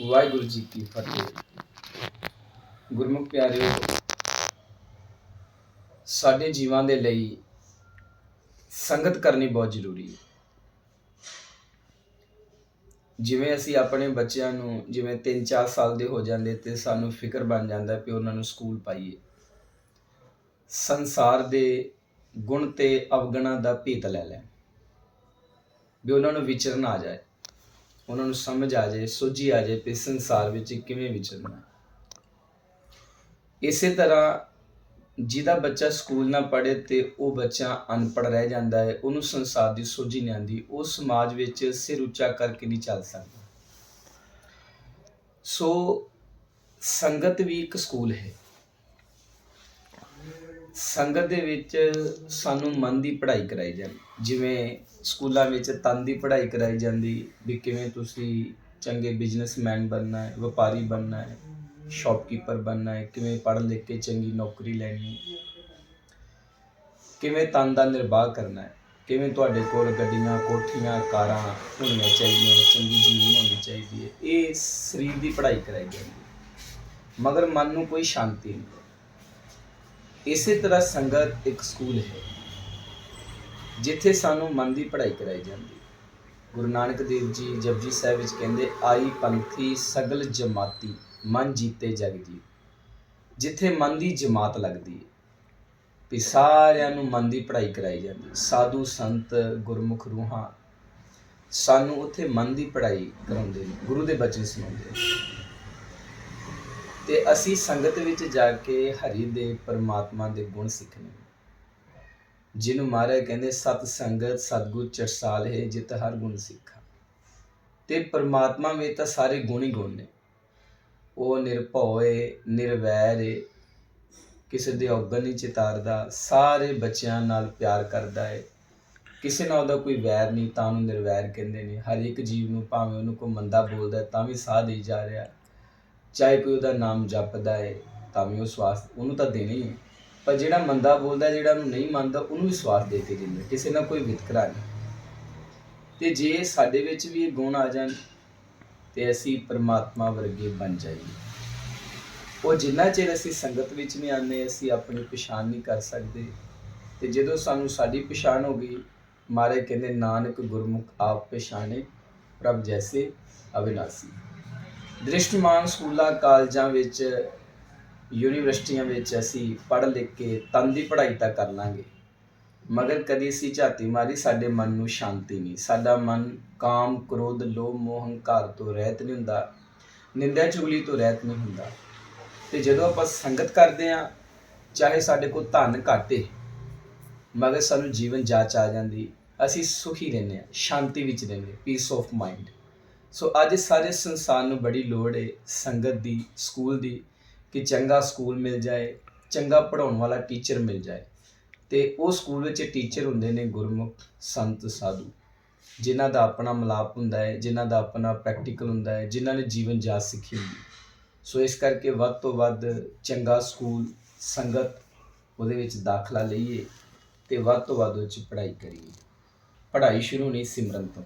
ਵਾਹਿਗੁਰੂ ਜੀ ਕੀ ਫਤਿਹ। ਗੁਰਮੁਖ ਪਿਆਰਿਓ, ਸਾਡੇ ਜੀਵਾਂ ਦੇ ਲਈ ਸੰਗਤ ਕਰਨੀ ਬਹੁਤ ਜ਼ਰੂਰੀ ਹੈ। ਜਿਵੇਂ ਅਸੀਂ ਆਪਣੇ ਬੱਚਿਆਂ ਨੂੰ ਜਿਵੇਂ 3-4 ਸਾਲ ਦੇ ਹੋ ਜਾਂਦੇ ਤੇ ਸਾਨੂੰ ਫਿਕਰ ਬਣ ਜਾਂਦਾ ਕਿ ਉਹਨਾਂ ਨੂੰ ਸਕੂਲ ਪਾਈਏ। ਸੰਸਾਰ ਦੇ ਗੁਣ ਤੇ ਅਵਗੁਣਾਂ ਦਾ ਭੇਤ ਲੈ ਲੈਣ। ਵੀ ਉਹਨਾਂ ਨੂੰ ਵਿਚਰਨ ਆ ਜਾਏ। ਉਹਨਾਂ ਨੂੰ ਸਮਝ ਆ ਜਾਏ, ਸੋਝੀ ਆ ਜਾਏ ਕਿ ਸੰਸਾਰ ਵਿੱਚ ਕਿਵੇਂ ਵਿਚਰਨਾ ਇਸੇ ਤਰ੍ਹਾਂ ਜਿਹਦਾ ਬੱਚਾ ਸਕੂਲ ਨਾ ਪੜ੍ਹੇ ਤੇ ਉਹ ਬੱਚਾ ਅਨਪੜ੍ਹ ਰਹਿ ਜਾਂਦਾ ਹੈ, ਉਹਨੂੰ ਸੰਸਾਰ ਦੀ ਸੋਝੀ ਨਹੀਂ ਆਉਂਦੀ, ਉਹ ਸਮਾਜ ਵਿੱਚ ਸਿਰ ਉੱਚਾ ਕਰਕੇ ਨਹੀਂ ਚੱਲ ਸਕਦਾ। ਸੋ ਸੰਗਤ ਵੀ ਇੱਕ ਸਕੂਲ ਹੈ। ਸੰਗਤ ਦੇ ਵਿੱਚ ਸਾਨੂੰ ਮਨ ਦੀ ਪੜ੍ਹਾਈ ਕਰਾਈ ਜਾਂਦੀ। ਜਿਵੇਂ ਸਕੂਲਾਂ ਵਿੱਚ ਤਨ ਦੀ ਪੜ੍ਹਾਈ ਕਰਾਈ ਜਾਂਦੀ ਵੀ ਕਿਵੇਂ ਤੁਸੀਂ ਚੰਗੇ ਬਿਜ਼ਨਸਮੈਨ ਬਣਨਾ ਹੈ, ਵਪਾਰੀ ਬਣਨਾ ਹੈ ਸ਼ਾਪਕੀਪਰ ਬਣਨਾ ਹੈ, ਕਿਵੇਂ ਪੜ੍ਹ ਲਿਖ ਕੇ ਚੰਗੀ ਨੌਕਰੀ ਲੈਣੀ ਕਿਵੇਂ ਤਨ ਦਾ ਨਿਰਵਾਹ ਕਰਨਾ ਹੈ, ਕਿਵੇਂ ਤੁਹਾਡੇ ਕੋਲ ਗੱਡੀਆਂ, ਕੋਠੀਆਂ, ਕਾਰਾਂ ਹੋਣੀਆਂ ਚਾਹੀਦੀਆਂ, ਚੰਗੀ ਜ਼ਮੀਨ ਹੋਣੀ ਚਾਹੀਦੀ ਹੈ। ਇਹ ਸਰੀਰ ਦੀ ਪੜ੍ਹਾਈ ਕਰਾਈ ਜਾਂਦੀ ਹੈ। ਮਗਰ ਮਨ ਨੂੰ ਕੋਈ ਸ਼ਾਂਤੀ ਨਹੀਂ। ਇਸੇ ਤਰ੍ਹਾਂ ਸੰਗਤ ਇੱਕ ਸਕੂਲ ਹੈ, ਜਿੱਥੇ ਸਾਨੂੰ ਮਨ ਦੀ ਪੜ੍ਹਾਈ ਕਰਾਈ ਜਾਂਦੀ ਗੁਰੂ ਨਾਨਕ ਦੇਵ ਜੀ ਜਪਜੀ ਸਾਹਿਬ ਵਿੱਚ ਕਹਿੰਦੇ, ਆਈ ਪੰਥੀ ਸਗਲ ਜਮਾਤੀ, ਮਨ ਜੀਤੇ ਜਗ ਜੀ ਜਿੱਥੇ ਮਨ ਦੀ ਜਮਾਤ ਲੱਗਦੀ ਹੈ, ਵੀ ਸਾਰਿਆਂ ਨੂੰ ਮਨ ਦੀ ਪੜ੍ਹਾਈ ਕਰਾਈ ਜਾਂਦੀ ਸਾਧੂ ਸੰਤ, ਗੁਰਮੁਖ ਰੂਹਾਂ, ਸਾਨੂੰ ਉੱਥੇ ਮਨ ਦੀ ਪੜ੍ਹਾਈ ਕਰਾਉਂਦੇ ਨੇ, ਗੁਰੂ ਦੇ ਬਚਨ ਸੁਣਾਉਂਦੇ ਨੇ। ਤੇ ਅਸੀਂ ਸੰਗਤ ਵਿੱਚ ਜਾ ਕੇ ਹਰੀ ਦੇ ਪਰਮਾਤਮਾ ਦੇ ਗੁਣ ਸਿੱਖਣੇ ਜਿਹਨੂੰ ਮਹਾਰਾਜ ਕਹਿੰਦੇ, ਸਤ ਸੰਗਤ ਸਤਗੁਰ ਚਰਸਾਲ ਹੈ, ਜਿਤ ਹਰ ਗੁਣ ਸਿੱਖਾ। ਤੇ ਪਰਮਾਤਮਾ ਵਿੱਚ ਤਾਂ ਸਾਰੇ ਗੁਣ ਹੀ ਗੁਣ ਨੇ। ਉਹ ਨਿਰਭਉ ਏ, ਨਿਰਵੈਰ ਏ, ਕਿਸੇ ਦੇ ਔਗਣ ਨਹੀਂ ਚਿਤਾਰਦਾ, ਸਾਰੇ ਬੱਚਿਆਂ ਨਾਲ ਪਿਆਰ ਕਰਦਾ ਹੈ ਕਿਸੇ ਨਾਲ ਉਹਦਾ ਕੋਈ ਵੈਰ ਨਹੀਂ, ਤਾਂ ਉਹਨੂੰ ਨਿਰਵੈਰ ਕਹਿੰਦੇ ਨੇ। ਹਰ ਇੱਕ ਜੀਵ ਨੂੰ ਭਾਵੇਂ ਉਹਨੂੰ ਕੋਈ ਮੰਦਾ ਬੋਲਦਾ ਤਾਂ ਵੀ ਸਾਹ ਦੇਈ ਜਾ ਰਿਹਾ। ਚਾਹੇ ਕੋਈ ਉਹਦਾ ਨਾਮ ਜਪਦਾ ਹੈ, ਤਾਂ ਵੀ ਉਹ ਸਵਾਸ ਉਹਨੂੰ ਤਾਂ ਦੇਣਾ ਹੀ ਹੈ। ਪਰ ਜਿਹੜਾ ਮੰਦਾ ਬੋਲਦਾ, ਜਿਹੜਾ ਉਹਨੂੰ ਨਹੀਂ ਮੰਨਦਾ, ਉਹਨੂੰ ਵੀ ਸਵਾਸ ਦੇ ਕੇ ਦਿੰਦਾ ਕਿਸੇ ਨਾਲ ਕੋਈ ਵਿਤਕਰਾ ਨਹੀਂ। ਤੇ ਜੇ ਸਾਡੇ ਵਿੱਚ ਵੀ ਇਹ ਗੁਣ ਆ ਜਾਣ, ਤੇ ਅਸੀਂ ਪਰਮਾਤਮਾ ਵਰਗੇ ਬਣ ਜਾਈਏ। ਉਹ ਜਿੰਨਾ ਚਿਰ ਅਸੀਂ ਸੰਗਤ ਵਿੱਚ ਨਹੀਂ ਆਉਂਦੇ, ਅਸੀਂ ਆਪਣੀ ਪਛਾਣ ਨਹੀਂ ਕਰ ਸਕਦੇ। ਤੇ ਜਦੋਂ ਸਾਨੂੰ ਸਾਡੀ ਪਛਾਣ ਹੋ ਗਈ ਮਾਰੇ ਕਹਿੰਦੇ, ਨਾਨਕ ਗੁਰਮੁਖ ਆਪ ਪਛਾਣੇ, ਪ੍ਰਭ ਜੈਸੇ ਅਵਿਨਾਸੀ। ਦ੍ਰਿਸ਼ਟਮਾਨ ਸਕੂਲਾਂ, ਕਾਲਜਾਂ ਵਿੱਚ, ਯੂਨੀਵਰਸਿਟੀਆਂ ਵਿੱਚ ਅਸੀਂ ਪੜ੍ਹ ਲਿਖ ਕੇ ਤਨ ਦੀ ਪੜ੍ਹਾਈ ਤਾਂ ਕਰ ਲਾਂਗੇ। ਮਗਰ ਕਦੀ ਅਸੀਂ ਝਾਤੀ ਮਾਰੀ, ਸਾਡੇ ਮਨ ਨੂੰ ਸ਼ਾਂਤੀ ਨਹੀਂ। ਸਾਡਾ ਮਨ ਕਾਮ, ਕ੍ਰੋਧ, ਲੋਭ, ਮੋਹ, ਹੰਕਾਰ ਤੋਂ ਰਹਿਤ ਨਹੀਂ ਹੁੰਦਾ। ਨਿੰਦਿਆ, ਚੁਗਲੀ ਤੋਂ ਰਹਿਤ ਨਹੀਂ ਹੁੰਦਾ। ਤੇ ਜਦੋਂ ਆਪਾਂ ਸੰਗਤ ਕਰਦੇ ਆ ਚਾਹੇ ਸਾਡੇ ਕੋਲ ਧਨ ਘਾਟੇ ਮਗਰ ਸਾਨੂੰ ਜੀਵਨ ਜਾਚ ਆ ਜਾਂਦੀ, ਅਸੀਂ ਸੁਖੀ ਰਹਿੰਦੇ ਆ ਸ਼ਾਂਤੀ ਵਿੱਚ ਰਹਿੰਦੇ ਪੀਸ ਆਫ ਮਾਈਂਡ ਸੋ ਅੱਜ ਸਾਰੇ ਸੰਸਾਰ ਨੂੰ ਬੜੀ ਲੋੜ ਹੈ ਸੰਗਤ ਦੀ, ਸਕੂਲ ਦੀ, ਕਿ ਚੰਗਾ ਸਕੂਲ ਮਿਲ ਜਾਏ, ਚੰਗਾ ਪੜਾਉਣ ਵਾਲਾ ਟੀਚਰ ਮਿਲ ਜਾਏ। ਤੇ ਉਹ ਸਕੂਲ ਵਿੱਚ ਟੀਚਰ ਹੁੰਦੇ ਨੇ ਗੁਰਮੁਖ, ਸੰਤ, ਸਾਧੂ, ਜਿਨ੍ਹਾਂ ਦਾ ਆਪਣਾ ਮਲਾਪ ਹੁੰਦਾ ਹੈ ਜਿਨ੍ਹਾਂ ਦਾ ਆਪਣਾ ਪ੍ਰੈਕਟੀਕਲ ਹੁੰਦਾ ਹੈ ਜਿਨ੍ਹਾਂ ਨੇ ਜੀਵਨ ਜਾਚ ਸਿੱਖੀ ਹੁੰਦੀ ਸੋ ਇਸ ਕਰਕੇ ਵੱਧ ਤੋਂ ਵੱਧ ਚੰਗਾ ਸਕੂਲ, ਸੰਗਤ ਉਹਦੇ ਵਿੱਚ ਦਾਖਲਾ ਲਈਏ ਤੇ ਵੱਧ ਤੋਂ ਵੱਧ ਉਹ 'ਚ ਪੜ੍ਹਾਈ ਕਰੀਏ। ਪੜ੍ਹਾਈ ਸ਼ੁਰੂ ਨਹੀਂ ਸਿਮਰਨ ਤੋਂ।